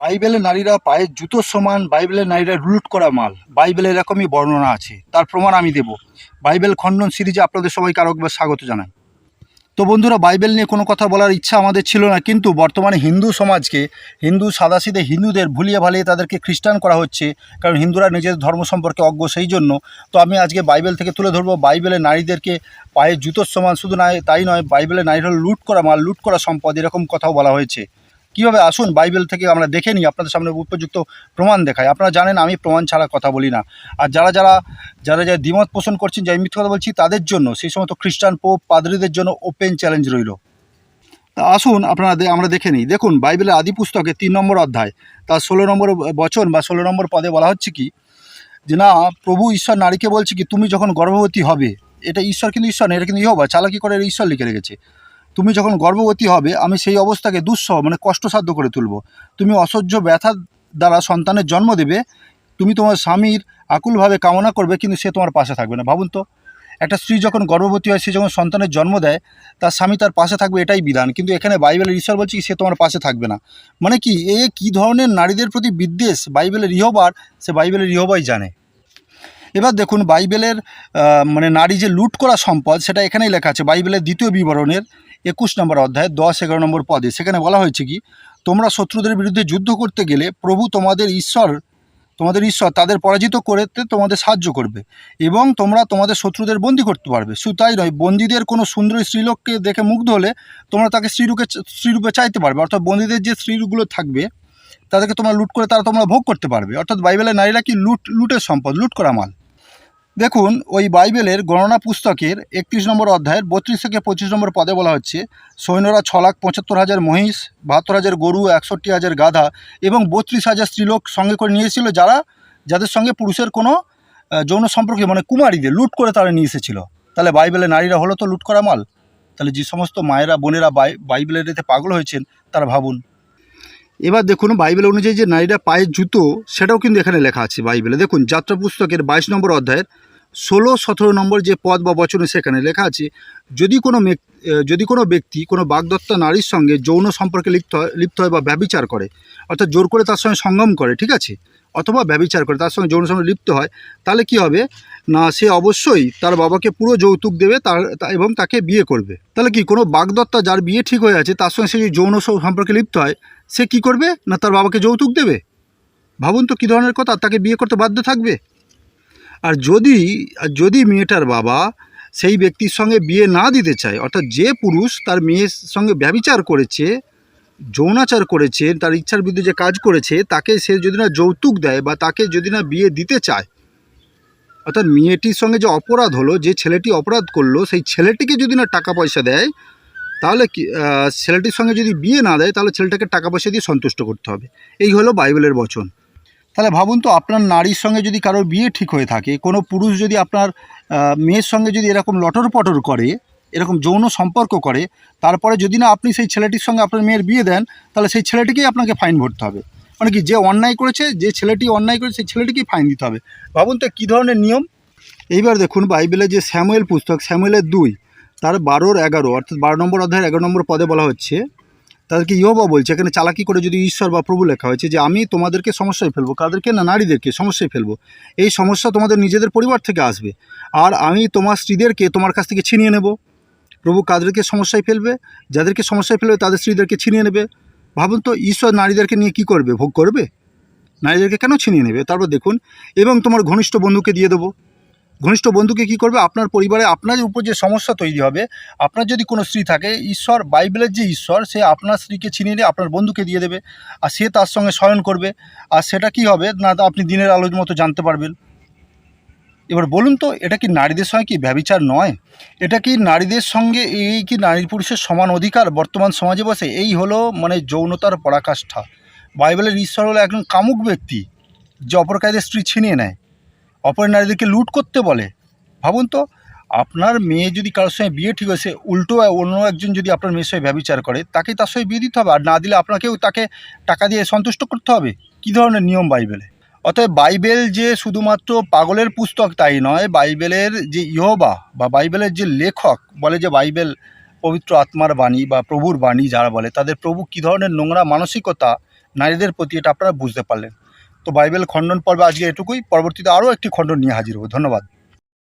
বাইবেলের নারীরা পায়ের জুতোর সমান বাইবেলের নারীরা রুট করা মাল। বাইবেলের এরকমই বর্ণনা আছে। তার প্রমাণ আমি দেব। বাইবেল খণ্ডন সিরিজে আপনাদের সবাইকে আরও একবার স্বাগত জানাই। তো বন্ধুরা, বাইবেল নিয়ে কোনো কথা বলার ইচ্ছা আমাদের ছিল না, কিন্তু বর্তমানে হিন্দু সমাজকে, হিন্দু সাদাসিদে হিন্দুদের ভুলিয়ে ভালিয়ে তাদেরকে খ্রিস্টান করা হচ্ছে, কারণ হিন্দুরা নিজেদের ধর্ম সম্পর্কে অজ্ঞ সেই জন্য। তো আমি আজকে বাইবেল থেকে তুলে ধরবো। বাইবেলে নারীদেরকে পায়ের জুতোর সমান শুধু নয় তাই নয় বাইবেলে নারীরা লুট করা মাল, লুট করা সম্পদ, এরকম কথাও বলা হয়েছে। কীভাবে আসুন বাইবেল থেকে আমরা দেখে নিই, আপনাদের সামনে উপযুক্ত প্রমাণ দেখাই আপনারা জানেন আমি প্রমাণ ছাড়া কথা বলি না। আর যারা যারা যারা যারা দ্বিমত পোষণ করছেন যাই মিথ্যে কথা বলছি, তাদের জন্য, সেই সমস্ত খ্রিস্টান পোপ, পাদ্রীদের জন্য ওপেন চ্যালেঞ্জ রইল। তা আসুন, আপনারা আমরা দেখে নিই। দেখুন, বাইবেলের আদি পুস্তকে তিন নম্বর অধ্যায়, তার ষোলো নম্বর বচন বা ষোলো নম্বর পদে বলা হচ্ছে কি, যে না, প্রভু ঈশ্বর নারীকে বলছে কি, তুমি যখন গর্ভবতী হবে, এটা ঈশ্বর কিন্তু ঈশ্বর না, এটা কিন্তু ইহবা, চালাকি করে ঈশ্বর লিখে রেখেছে। তুমি যখন গর্ভবতী হবে, আমি সেই অবস্থাকে দুঃসহ মানে কষ্টসাধ্য করে তুলব। তুমি অসহ্য ব্যথা দ্বারা সন্তানের জন্ম দেবে, তুমি তোমার স্বামীর আকুলভাবে কামনা করবে, কিন্তু সে তোমার পাশে থাকবে না। ভাবুন তো, একটা স্ত্রী যখন গর্ভবতী হয়, সে যখন সন্তানের জন্ম দেয়, তার স্বামী তার পাশে থাকবে, এটাই বিধান। কিন্তু এখানে বাইবেলের ঈশ্বর বলছে কি, সে তোমার পাশে থাকবে না। মানে কি, এ কী ধরনের নারীদের প্রতি বিদ্বেষ? বাইবেলের ইহবার, সে বাইবেলের ইহবাই জানে। এবার দেখুন, বাইবেলের মানে নারী যে লুট করা সম্পদ, সেটা এখানেই লেখা আছে। বাইবেলের দ্বিতীয় বিবরণের একুশ নম্বর অধ্যায়, দশ এগারো নম্বর পদে। সেখানে বলা হয়েছে কি, তোমরা শত্রুদের বিরুদ্ধে যুদ্ধ করতে গেলে প্রভু তোমাদের ঈশ্বর তোমাদের ঈশ্বর তাদের পরাজিত করতে তোমাদের সাহায্য করবে এবং তোমরা তোমাদের শত্রুদের বন্দি করতে পারবে। শুধু তাই নয়, বন্দীদের কোনো সুন্দরী স্ত্রীলোককে দেখে মুগ্ধ হলে তোমরা তাকে স্ত্রীরূপে স্ত্রীরূপে চাইতে পারবে। অর্থাৎ বন্দীদের যে স্ত্রীগুলো থাকবে, তাদেরকে তোমরা লুট করে তারা তোমরা ভোগ করতে পারবে। অর্থাৎ বাইবেলের নারীরা কি লুট, লুটের সম্পদ, লুট করা মাল? দেখুন, ওই বাইবেলের গণনা পুস্তকের একত্রিশ নম্বর অধ্যায়ের বত্রিশ থেকে পঁচিশ নম্বর পদে বলা হচ্ছে, সৈন্যরা ছ লাখ পঁচাত্তর হাজার মহিষ, বাহাত্তর হাজার গরু, একষট্টি হাজার গাধা এবং বত্রিশ হাজার স্ত্রীলোক সঙ্গে করে নিয়েছিল যারা, যাদের সঙ্গে পুরুষের কোনো যৌন সম্পর্কে মানে কুমারীদের লুট করে তারা নিয়ে এসেছিল। তাহলে বাইবেলের নারীরা হলো তো লুট করা মাল? তাহলে যে সমস্ত মায়েরা, বোনেরা বাই, বাইবেলের এতে পাগল হয়েছেন, তারা ভাবুন। এবার দেখুন, বাইবেল অনুযায়ী যে নারীরা পায়ের জুতো, সেটাও কিন্তু এখানে লেখা আছে বাইবেলে। দেখুন, যাত্রা পুস্তকের বাইশ নম্বর অধ্যায়ের ষোলো, সতেরো নম্বর যে পদ বা বচনে সেখানে লেখা আছে, যদি কোনো যদি কোনো ব্যক্তি, কোনো বাগদত্তা নারীর সঙ্গে যৌন সম্পর্কে লিপ্ত হয় লিপ্ত হয় বা ব্যবিচার করে, অর্থাৎ জোর করে তার সঙ্গে সঙ্গম করে, ঠিক আছে? অথবা ব্যবিচার করে, তার সঙ্গে যৌন সঙ্গে লিপ্ত হয়, তাহলে কি হবে? না, সে অবশ্যই তার বাবাকে পুরো যৌতুক দেবে, তার এবং তাকে বিয়ে করবে। তাহলে কি, কোনো বাগদত্তা যার বিয়ে ঠিক হয়ে আছে, তার সঙ্গে সে যদি যৌন সম্পর্কে লিপ্ত হয়, সে কি করবে? না, তার বাবাকে যৌতুক দেবে? ভাবুন তো কী ধরনের কথা তাকে বিয়ে করতে বাধ্য থাকবে? আর যদি আর যদি মেয়েটার বাবা সেই ব্যক্তির সঙ্গে বিয়ে না দিতে চায়, অর্থাৎ যে পুরুষ তার মেয়ের সঙ্গে ব্যবিচার করেছে, যৌনাচার করেছে, তার ইচ্ছার বিরুদ্ধে যে কাজ করেছে, তাকে সে যদি না যৌতুক দেয় বা তাকে যদি না বিয়ে দিতে চায়, অর্থাৎ মেয়েটির সঙ্গে যে অপরাধ হলো, যে ছেলেটি অপরাধ করল, সেই ছেলেটিকে যদি না টাকা পয়সা দেয়, তাহলে কি ছেলেটির সঙ্গে যদি বিয়ে না দেয়, তাহলে ছেলেটাকে টাকা পয়সা দিয়ে সন্তুষ্ট করতে হবে। এই হলো বাইবেলের বচন। তাহলে ভাবুন তো, আপনার নারীর সঙ্গে যদি কারোর বিয়ে ঠিক হয়ে থাকে, কোনো পুরুষ যদি আপনার মেয়ের সঙ্গে যদি এরকম লটর পটর করে, এরকম যৌন সম্পর্ক করে, তারপরে যদি না আপনি সেই ছেলেটির সঙ্গে আপনার মেয়ের বিয়ে দেন, তাহলে সেই ছেলেটিকেই আপনাকে ফাইন ভরতে হবে। মানে কি, যে অন্যায় করেছে, যে ছেলেটি অন্যায় করেছে, সেই ছেলেটিকেই ফাইন দিতে হবে। ভাবুন তো কী ধরনের নিয়ম? এইবার দেখুন, বাইবেলে যে স্যামুয়েল পুস্তক, স্যামুয়েলের দুই, তার বারোর এগারো, অর্থাৎ বারো নম্বর অধ্যায়ের এগারো নম্বর পদে বলা হচ্ছে তাদেরকে ইহবা বলছে, এখানে চালাকি করে যদি ঈশ্বর বা প্রভু লেখা হয়েছে যে, আমি তোমাদেরকে সমস্যায় ফেলব কাদেরকে না, নারীদেরকে সমস্যায় ফেলব। এই সমস্যা তোমাদের নিজেদের পরিবার থেকে আসবে। আর আমি তোমার স্ত্রীদেরকে তোমার কাছ থেকে ছিনিয়ে নেব। প্রভু কাদেরকে সমস্যায় ফেলবে? যাদেরকে সমস্যায় ফেলবে, তাদের স্ত্রীদেরকে ছিনিয়ে নেবে। ভাবুন তো, ঈশ্বর নারীদেরকে নিয়ে কি করবে? ভোগ করবে? নারীদেরকে কেন ছিনিয়ে নেবে? তারপর দেখুন, এবং তোমার ঘনিষ্ঠ বন্ধুকে দিয়ে দেবো। ঘনিষ্ঠ বন্ধুকে কি করবে? আপনার পরিবারে আপনার উপর যে সমস্যা তৈরি হবে, আপনার যদি কোনো স্ত্রী থাকে, ঈশ্বর, বাইবেলের যে ঈশ্বর, সে আপনার স্ত্রীকে ছিনিয়ে নিয়ে আপনার বন্ধুকে দিয়ে দেবে, আর সে তার সঙ্গে শয়ন করবে। আর সেটা কি হবে? না, আপনি দিনের আলোর মতো জানতে পারবেন। এবার বলুন তো, এটা কি নারীদের সঙ্গে কি ব্যবিচার নয়? এটা কি নারীদের সঙ্গে এই কি নারী পুরুষের সমান অধিকার বর্তমান সমাজে বসে? এই হলো মানে যৌনতার পরাকাষ্ঠা। বাইবেলের ঈশ্বর হলো একজন কামুক ব্যক্তি, যে অপর কাজের স্ত্রী ছিনিয়ে নেয়। অপর নারীদেরকে লুট করতে বলে। ভাবুন তো, আপনার মেয়ে যদি কারোর সঙ্গে বিয়ে ঠিক হয়েছে, উল্টো অন্য একজন যদি আপনার মেয়ের সঙ্গে ব্যবচার করে, তাকেই তার সঙ্গে বিয়ে দিতে হবে। আর না দিলে আপনাকেও তাকে টাকা দিয়ে সন্তুষ্ট করতে হবে। কী ধরনের নিয়ম বাইবেলে? অতএব বাইবেল যে শুধুমাত্র পাগলের পুস্তক তাই নয়, বাইবেলের যে ইহবা বা বাইবেলের যে লেখক বলে যে বাইবেল পবিত্র আত্মার বাণী বা প্রভুর বাণী যারা বলে, তাদের প্রভু কী ধরনের নোংরা মানসিকতা নারীদের প্রতি এটা আপনারা বুঝতে পারলেন। তো বাইবেল খণ্ডন পর্বে আজকে এটুকুই। পরবর্তীতে আরও একটি খণ্ডন নিয়ে হাজির হব। ধন্যবাদ।